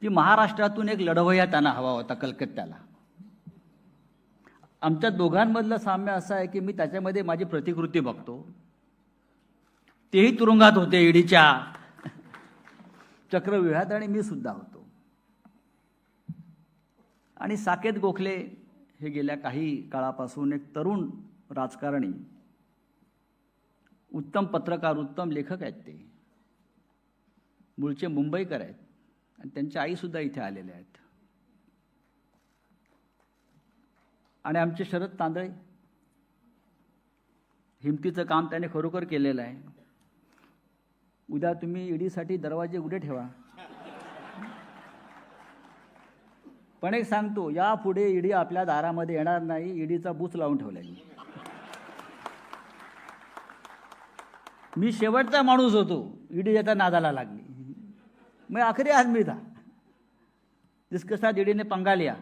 की महाराष्ट्रातून एक लढवय्या त्यांना हवा होता कलकत्त्याला. आमच्या दोघांमधलं साम्य असं आहे की मी त्याच्यामध्ये माझी प्रतिकृती बघतो. तेही तुरुंगात होते ईडीच्या चक्रव्यूहात आणि मी सुद्धा होतो. आणि साकेत गोखले हे गेल्या काही काळापासून एक तरुण राजकारणी उत्तम पत्रकार उत्तम लेखक आहेत ते. मूळचे मुंबईकर आहेत. आणि त्यांच्या आईसुद्धा इथे आलेल्या आहेत. आणि आमचे शरद तांदळे हिमतीचं काम त्याने खरोखर केलेलं आहे. उद्या तुम्ही ईडीसाठी दरवाजे उघडे ठेवा. पण एक सांगतो यापुढे ईडी आपल्या दारामध्ये येणार नाही ईडीचा बूच लावून ठेवला मी. मी शेवटचा माणूस होतो ईडी याचा नादाला लागली. मैं आखरी आदमी था जिसके साथ ईडी ने पंगा लिया